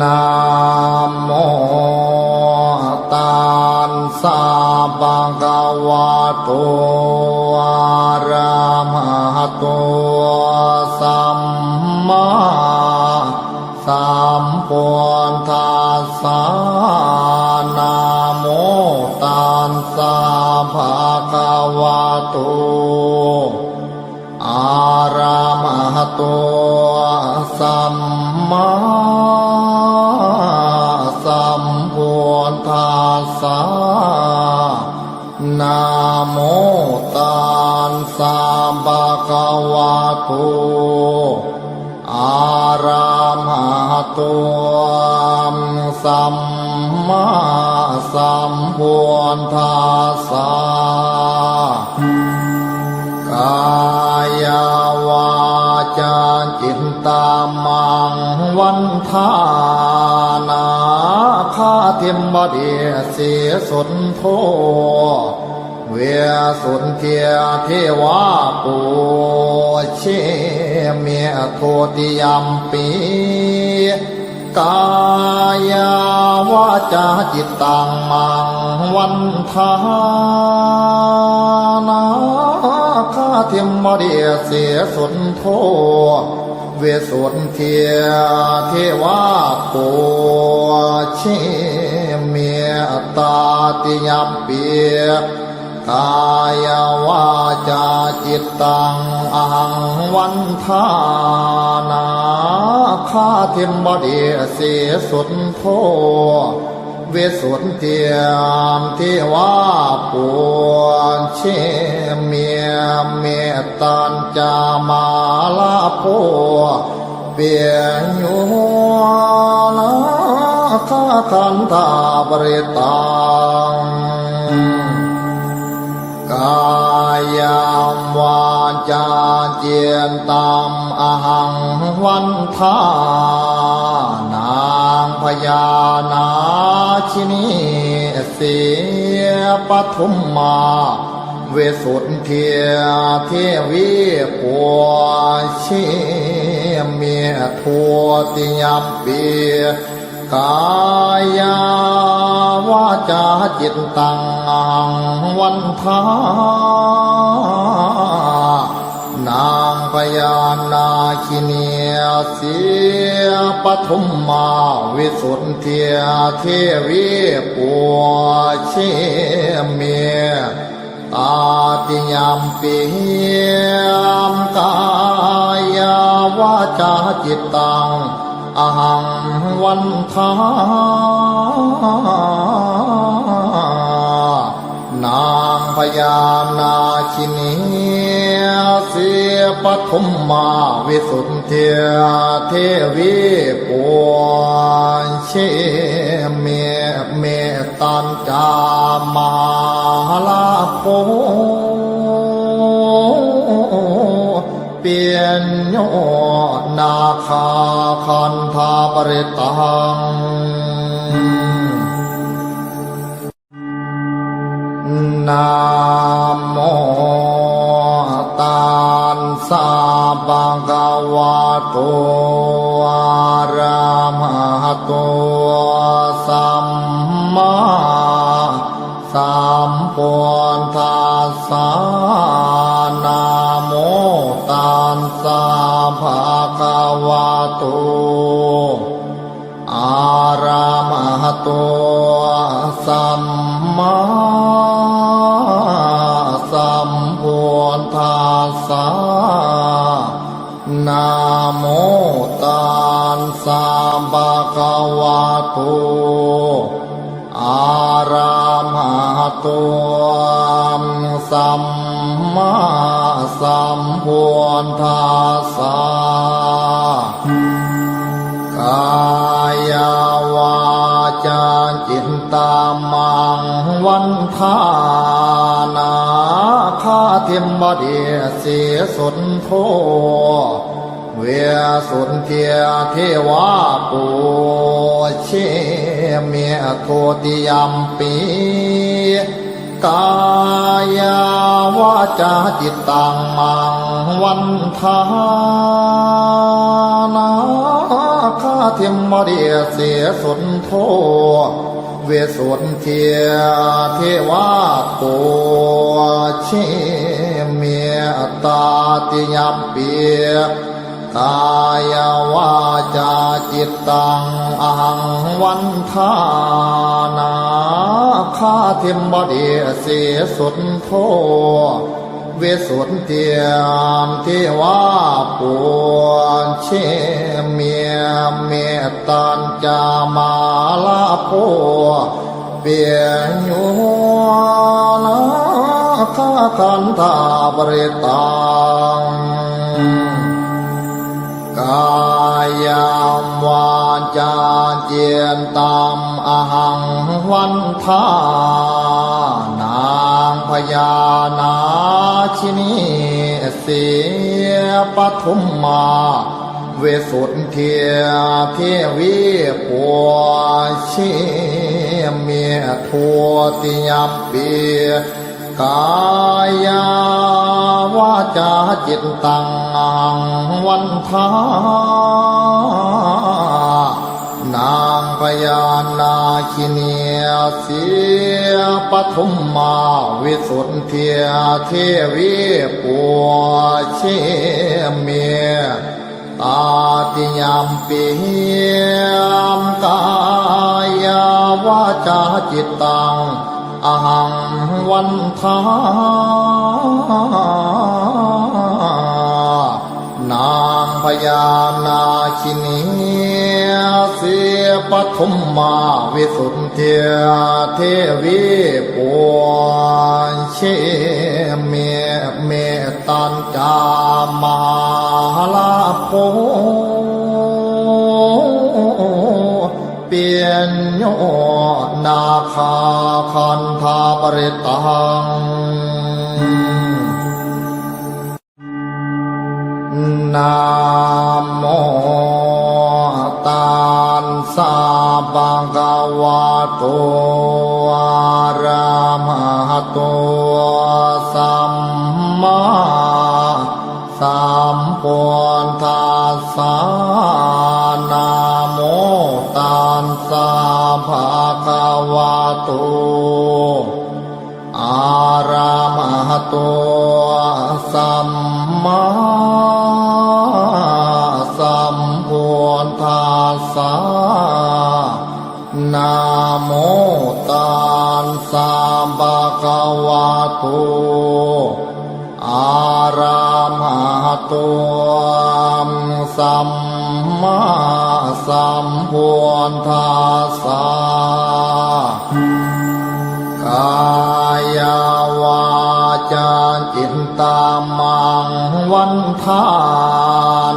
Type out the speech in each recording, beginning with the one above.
นะโมตัสสะภะคะวะโตอะระหะโตสัมมาสัมพุทธัสสะนะโมตัสสะภะคะวะโต อาระมหะโตสัมมาสัมพุทธัสสะนะโมตัสสะภะคะวะโตอาระมหะโตสัมมาสัมพุทธัสสะกา ยาวาจาจิตตามังวันทานาคาเทมบดีเสียสนโทเวสุนเทียเทวาปูเชเมียโทติยมปีกายาวาจาจิตตังมังวันทานา คาเทียมมาเดียเสียสุนโทเวสุนเทียเทวาปูเชเมียตาติยมเปียกายวาจาจิตตังอังวันทานาคาเทมบดีเสียสุนโทเวสุนเทียมที่ว่าปวเชเมียเมตตันจามาลาโพเปียโยนาคาคันธาบริตังกายามวาจาเจียนตามอหังวันทานางพญานาชินีเสียปทุมมา วสุนเทียเทวีปัวชิเมียทัวติยมเปียกายาวาจาจิตตังวันทานางพญานาคิเนียเสียปทุมมาวิสุทธิเทวีปัวเชเมีย ตาติยามปียมกายาวาจาจิตตังอหังวันทานางพญานาคินีเสียปทุมมาวิสุทธิเทวีปวงเชเมเมตันจามา เปลี่ยนโยนาคาคันธาปริตังนะโมตัสสะภะคะวะโตอะระหะโตสัมมาสัมพุ โต อาระมหโตสัมมาสัมพุทธัสสะนะโมตัสสะภะคะวะโต อาระมหโตสัมมาสัมพุทธัสสะายาวาจาจิตตามังวันทานาคาเทมบดีเสียสนโทเวสุนเทียเทวาปูเชเมียโทติยมปีกายาวาจาจิตตังมังวันทานา คาเทียมมเดียเสียสนโท เวสวนเทียเทวาโปเชเมียตาติยมเปียกายวาจาจิตตังอหังวันทานาคาเทมบดีเสียสุดโท วสุนเตียมเทวาปวนเชเมียเมตตันจามาลาโพเปียญูนาคาคันธาบริตังกายามวาจาเจียนตามอหังวันทานา พญานาชินีเสียปทุมมาเวสุนเทียเทวีปัวชิเมียทัวติยมปีกายาวาจาจิตตังวันทาางพญานาคิเนียเสียปทุมมาวิสุทธิเทวีปัวเชเมียตาติยามปียมกายาวาจาจิตตังอหังวันทานางพญานาคินีเสีย ปทุมมาวิสุทธิเทวีปวนเชเมเมตันจามาลาโพเปียนโยนาคาคันธาปริตังนะโมตัส สะภะคะวะโตอะระหะโตสัมมาสัมพุทธัสสะนะโมตัสสะภะคะวะโตอาระมหะโตสัมมา สสะนะโมตัสสะภะคะวะโตอาระมหะโตสัมมาสัมพุทธัสสะกายวาจาจิตตามังวันทา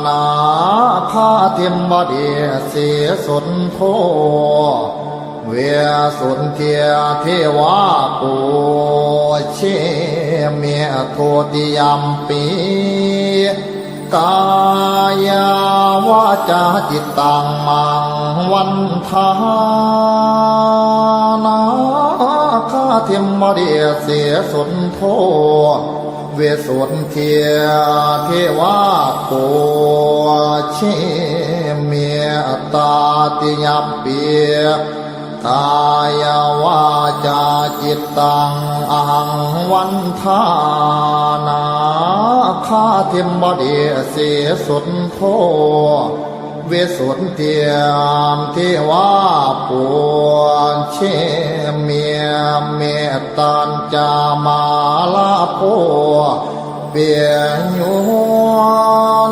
นา คาเทียมบดีเสียสนโทเวสุนเทียเทวาปูเชเมียโทติยมปีกายาวาจาจิตตังมังวันทานาคาเทียมมาเดียเสียสนโท วสุนเทียเทวาโปเชเมียตาติยเปียกายวาจาจิตตังอหังวันทานาคาเทียมบดีเสสุนโทเวสุนเทียมเทวาปวนเชเมียเมตันจามาลาโพเปียญู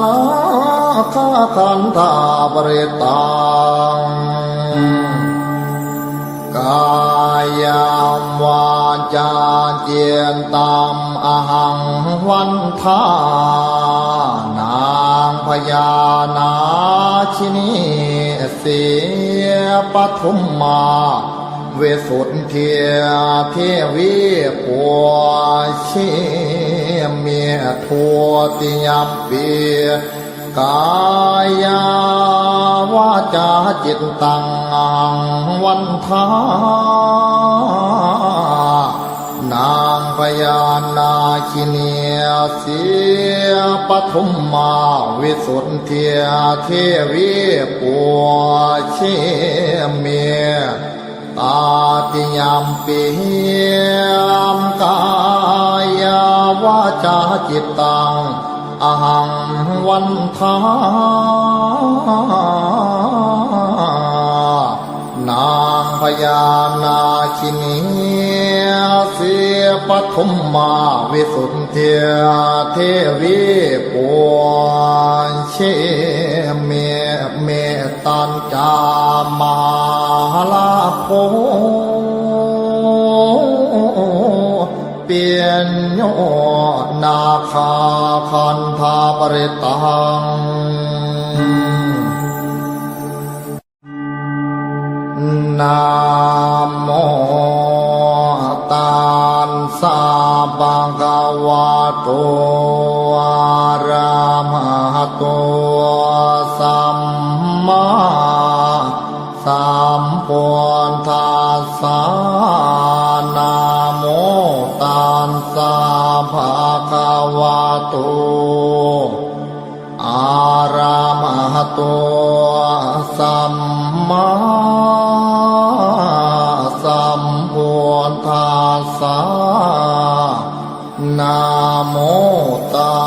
นาคาคันธาบริตังกายามวาจาเจียนตามอหังวันทาน พญานาชินีเสียปทุมมาเวสุนเทียเทวีปัวเชเมียทัวติยมเปียกายาวาจาจิตตังวันทา เสียปฐมมาวิสุทธิเทวีปัวเชเมียตาติยามปียมกายาวาจาจิตตังอหังวันทาางพญานาคินีเสียปฐมมาวิสุทธิเทวีปวญเชเมเมตันจามาลาโพเปียนโยนาคาคันธาปริตัง นามโมตานสาบังกวาตุอารามาตุสัมมาสัมพุทธัสานาโมตานสาบังกวาตุอารามาตุสัมมา ทธัสสะนะโมตั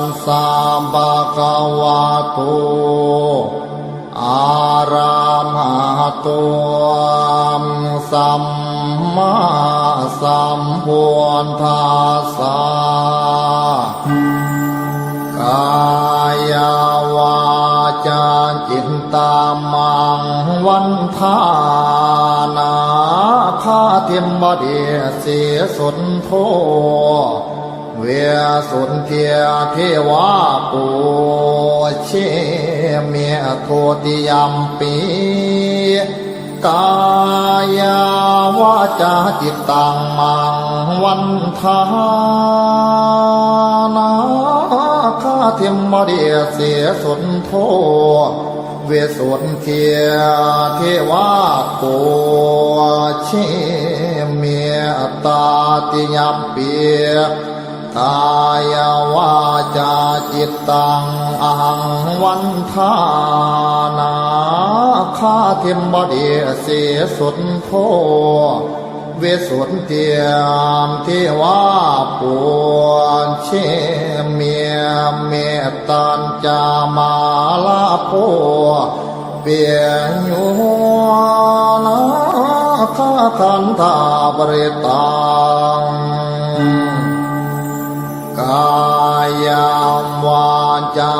สสะภะคะวะโตอาระมหะโตสัมมาสัมพุทธัสสะกายาวาจาจิตตามังวันทานา คาเทียมบดีเสียสนโทเวียสุนเทียเทวาปูเชเมียโทติยมปีกายาวาจาจิตตังมังวันทานาคาเทียมมาเดียเสียสนโท วสุนเทียเทวาโกเชเมตาติยเปียกายวาจาจิตตังอหังวันทานาคาเทมบดีเสสุดโทเวสุนเตียเทวาปวนเชเมีย เมตตันจามาลาโพเปียญูนาคาคันธาบริตังกายามวาจา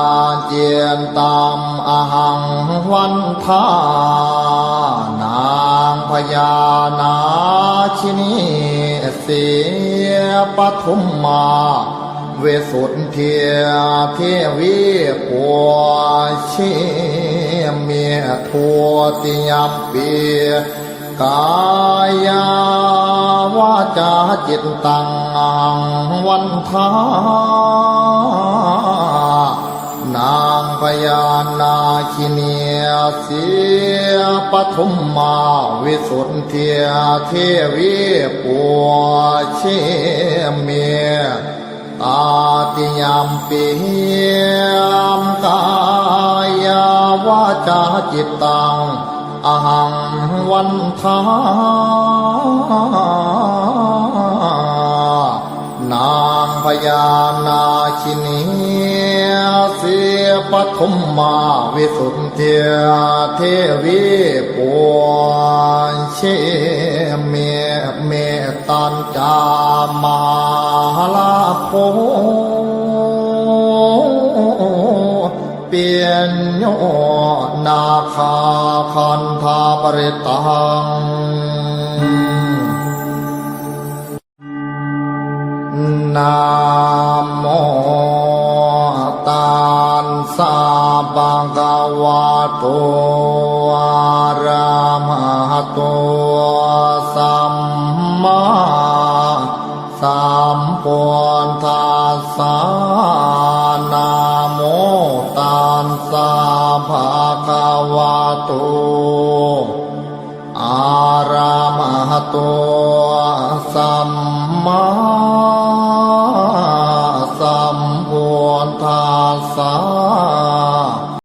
เจียนตามอหังวันทานางพญานาชินีเสียปฐุมมา วสุทธิเทวีปัวเชเมียทัวติยมเปียกายาวาจาจิตตังวันทานางพญานาคิเนียเสียปฐมมาวิสุทธิเทวีปัวเชเมีย ตาติยมปียมกายาวาจาจิตตังอหังวันทานางพญานาคินีเสียปฐมมาวิสุทธิเทวีปัวเชเมเมตันจา เปลี่ยนโยนาคาคันธาปริตังนะโมตัสสะภะคะวะโต โตออารามโตสัมมา